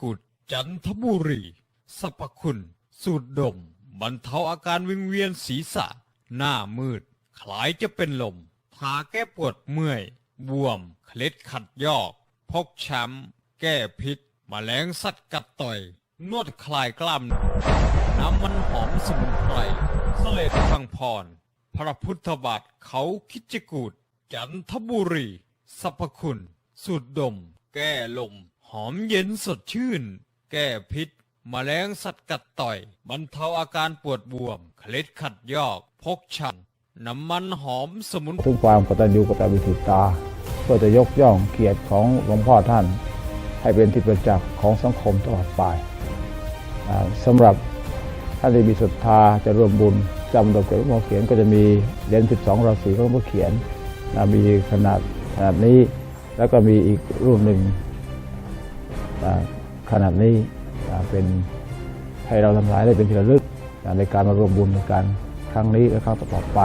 กูดจันทบุรีสรรพคุณ สูตดม บรรเทาอาการวิงเวียนศีรษะ หน้ามืด คล้ายจะเป็นลม ทาแก้ปวดเมื่อย บวม เคล็ดขัดยอก พกช้ำ แก้พิษมแมลงสัตว์กัดต่อย นวดคลายกล้ามน้ำมันหอมสมุนไพรเสลดพังพร พระพุทธบาทเขาคิจกูดจันทบุรีสรรพคุณ สูตดม แก้ลม หอมเย็นสดชื่น แก้พิษมแมลงสัตว์กัดต่อย บรรเทาอาการปวดบวม เคล็ดขัดยอก พกช้ำน้ำมันหอมสมุนถึงความกตัญญูกตเวทิตา เพื่อจะยกย่องเกียรติของหลวงพ่อท่าน ให้เป็นที่ประจักษ์ของสังคมตลอดไปสำหรับท่านที่มีศรัทธาจะร่วมบุญจำดอกเกหลวงพ่อเขียนก็จะมีเหรียญ12 ราศีของหลวงพ่อเขียนมีขนาดขนาดนี้ แล้วก็มีอีกรูปหนึ่ง ขนาดนี้เป็นให้เราทำหลายได้เป็นที่ระลึกในการมารวมบุญในการครั้งนี้และครั้งต่อไป